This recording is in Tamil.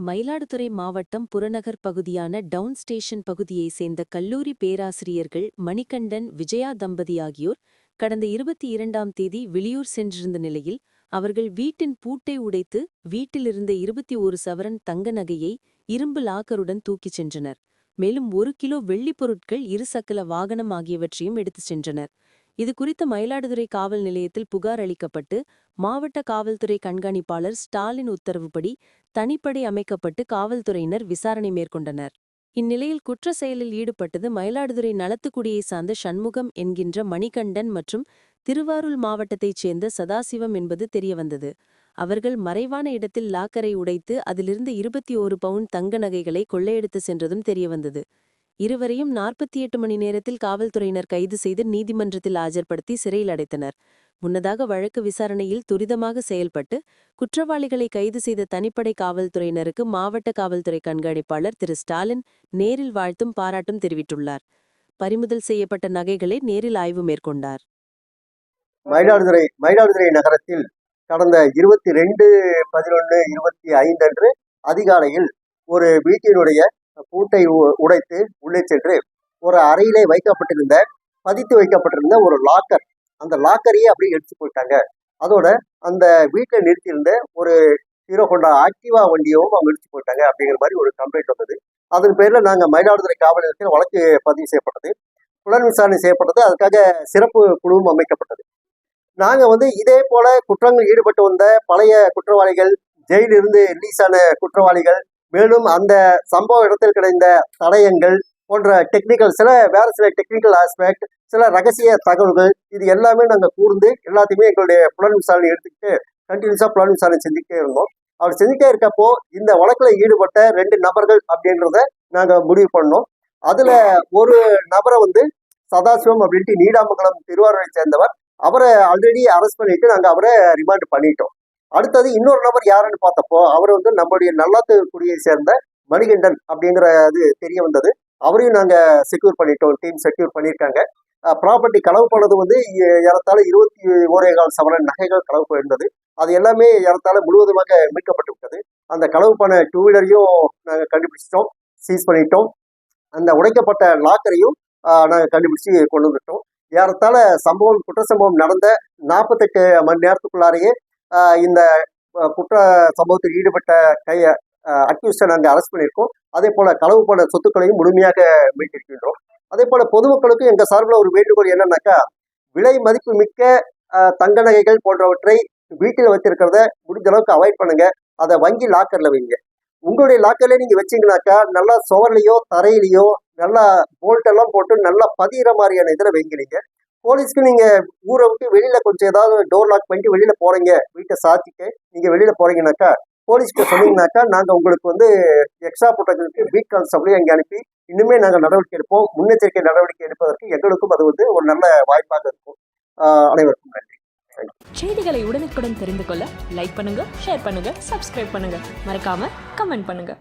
மயிலாடுதுறை மாவட்டம் புறநகர் பகுதியான டவுன் ஸ்டேஷன் பகுதியைச் சேர்ந்த கல்லூரி பேராசிரியர்கள் மணிகண்டன் விஜயா தம்பதி ஆகியோர் கடந்த இருபத்தி இரண்டாம் தேதி வெளியூர் சென்றிருந்த நிலையில் அவர்கள் வீட்டின் பூட்டை உடைத்து வீட்டிலிருந்த இருபத்தி ஒரு சவரன் தங்க நகையை இரும்பு லாக்கருடன் தூக்கிச் சென்றனர். மேலும் ஒரு கிலோ வெள்ளிப் பொருட்கள் இருசக்கல வாகனம் ஆகியவற்றையும் எடுத்துச் சென்றனர். இது குறித்து மயிலாடுதுறை காவல் நிலையத்தில் புகார் அளிக்கப்பட்டு மாவட்ட காவல்துறை கண்காணிப்பாளர் ஸ்டாலின் உத்தரவுப்படி தனிப்படை அமைக்கப்பட்டு காவல்துறையினர் விசாரணை மேற்கொண்டனர். இந்நிலையில் குற்ற செயலில் ஈடுபட்டது மயிலாடுதுறை நலத்துக்குடியை சார்ந்த சண்முகம் என்கின்ற மணிகண்டன் மற்றும் திருவாரூர் மாவட்டத்தைச் சேர்ந்த சதாசிவம் என்பது தெரியவந்தது. அவர்கள் மறைவான இடத்தில் லாக்கரை உடைத்து அதிலிருந்து இருபத்தி ஓரு பவுன் தங்க நகைகளை கொள்ளையெடுத்து சென்றதும் தெரியவந்தது. இருவரையும் நாற்பத்தி எட்டு மணி நேரத்தில் காவல்துறையினர் கைது செய்து நீதிமன்றத்தில் ஆஜர்படுத்தி சிறையில் அடைத்தனர். முன்னதாக வழக்கு விசாரணையில் துரிதமாக செயல்பட்டு குற்றவாளிகளை கைது செய்த தனிப்படை காவல்துறையினருக்கு மாவட்ட காவல்துறை கண்காணிப்பாளர் திரு. ஸ்டாலின் நேரில் வாழ்த்தும் பாராட்டும் தெரிவித்துள்ளார். பறிமுதல் செய்யப்பட்ட நகைகளை நேரில் ஆய்வு மேற்கொண்டார். மயிலாடுதுறை மயிலாடுதுறை நகரத்தில் கடந்த இருபத்தி ரெண்டு பதினொன்று இருபத்தி ஐந்து அன்று அதிகாலையில் ஒரு வீட்டினுடைய பூட்டை உ- உடைத்து உள்ளே சென்று ஒரு அறையிலே வைக்கப்பட்டிருந்த பதித்து வைக்கப்பட்டிருந்த ஒரு லாக்கர் அந்த லாக்கரையே அப்படியே எடுத்து போயிட்டாங்க. அதோட அந்த வீட்டில் நிறுத்தியிருந்த ஒரு ஹீரோ ஹோண்டா ஆக்டிவா வண்டியவும் அவங்க எடுத்து போயிட்டாங்க அப்படிங்கிற மாதிரி ஒரு கம்ப்ளைண்ட் வந்தது. அதன் பேரில் நாங்கள் மயிலாடுதுறை காவல் நிலையத்தில் வழக்கு பதிவு செய்யப்பட்டது. புலன் விசாரணை செய்யப்பட்டது. அதுக்காக சிறப்பு குழுவும் அமைக்கப்பட்டது. நாங்கள் வந்து இதே போல குற்றங்கள் ஈடுபட்டு வந்த பழைய குற்றவாளிகள் ஜெயிலிருந்து ரிலீஸ் ஆன குற்றவாளிகள் மேலும் அந்த சம்பவ இடத்தில் கிடைந்த தடயங்கள் போன்ற டெக்னிக்கல் சில வேற சில டெக்னிக்கல் ஆஸ்பெக்ட் சில ரகசிய தகவல்கள் இது எல்லாமே நாங்கள் கூர்ந்து எல்லாத்தையுமே எங்களுடைய புலன் விசாரணை எடுத்துக்கிட்டு கண்டினியூஸாக புலன் விசாரணை செஞ்சுக்கிட்டே இருந்தோம். அவர் செஞ்சுட்டே இருக்கப்போ இந்த வழக்கில் ஈடுபட்ட ரெண்டு நபர்கள் அப்படின்றத நாங்கள் முடிவு பண்ணோம். அதில் ஒரு நபரை வந்து சதாசிவம் அப்படின்ட்டு நீடாமங்கலம் திருவாரூரை சேர்ந்தவர். அவரை ஆல்ரெடி அரெஸ்ட் பண்ணிட்டு நாங்கள் அவரை ரிமாண்ட் பண்ணிட்டோம். அடுத்தது இன்னொரு நபர் யாருன்னு பார்த்தப்போ அவர் வந்து நம்மளுடைய நல்லாத்துக்குடியை சேர்ந்த மணிகண்டன் அப்படிங்கிற இது தெரிய வந்தது. அவரையும் நாங்க செக்யூர் பண்ணிட்டோம் டீம் செக்யூர் பண்ணியிருக்காங்க. ப்ராப்பர்ட்டி களவு போனது வந்து ஏறத்தாழ இருபத்தி ஓரே கால் சவரன் நகைகள் களவு போயிருந்தது. அது எல்லாமே ஏறத்தாழ முழுவதுமாக மீட்கப்பட்டு விட்டது. அந்த களவு பண்ண டூ வீலரையும் நாங்கள் கண்டுபிடிச்சிட்டோம் சீஸ் பண்ணிட்டோம். அந்த உடைக்கப்பட்ட லாக்கரையும் நாங்கள் கண்டுபிடிச்சு கொண்டு வந்துட்டோம். ஏறத்தாழ சம்பவம் குற்ற சம்பவம் நடந்த நாற்பத்தெட்டு மணி நேரத்துக்குள்ளாரையே இந்த குற்ற சம்பவத்தில் ஈடுபட்ட கைய அக்யூஸ்டை நாங்கள் அரெஸ்ட் பண்ணியிருக்கோம். அதே போல களவு போன சொத்துக்களையும் முழுமையாக மீட்டிருக்கின்றோம் அதே போல பொதுமக்களுக்கும் எங்கள் சார்பில் ஒரு வேண்டுகோள் என்னன்னாக்கா விலை மதிப்பு மிக்க தங்க நகைகள் போன்றவற்றை வீட்டில் வச்சிருக்கிறத முடிஞ்ச அளவுக்கு அவாய்ட் பண்ணுங்க. அதை வங்கி லாக்கர்ல வைங்க. உங்களுடைய லாக்கர்ல நீங்க வச்சீங்கன்னாக்கா நல்லா சுவர்லையோ தரையிலையோ நல்லா போல்ட் எல்லாம் போட்டு நல்லா பதிகிற மாதிரியான இதில் வைங்க நீங்க. போலீஸ்க்கு நீங்க ஊரை விட்டு வெளியில கொஞ்சம் ஏதாவது டோர் லாக் பண்ணிட்டு வெளியில போறீங்க. வீட்டை சாத்திட்டு நீங்க வெளியில போறீங்கன்னாக்கா போலீஸ்க்கு சொன்னீங்கன்னாக்கா நாங்க உங்களுக்கு வந்து எக்ஸ்ட்ரா போட்டதுக்கு பீட் கான்ஸ்டபிளையும் அங்கே அனுப்பி இன்னுமே நாங்க நடவடிக்கை எடுப்போம். முன்னெச்சரிக்கை நடவடிக்கை எடுப்பதற்கு எங்களுக்கும் அது வந்து ஒரு நல்ல வாய்ப்பாக இருக்கும். அனைவருக்கும் நன்றி. செய்திகளை உடனுக்குடன் தெரிந்து கொள்ள லைக் பண்ணுங்க ஷேர் பண்ணுங்க சப்ஸ்கிரைப் பண்ணுங்க. மறக்காம கமெண்ட் பண்ணுங்க.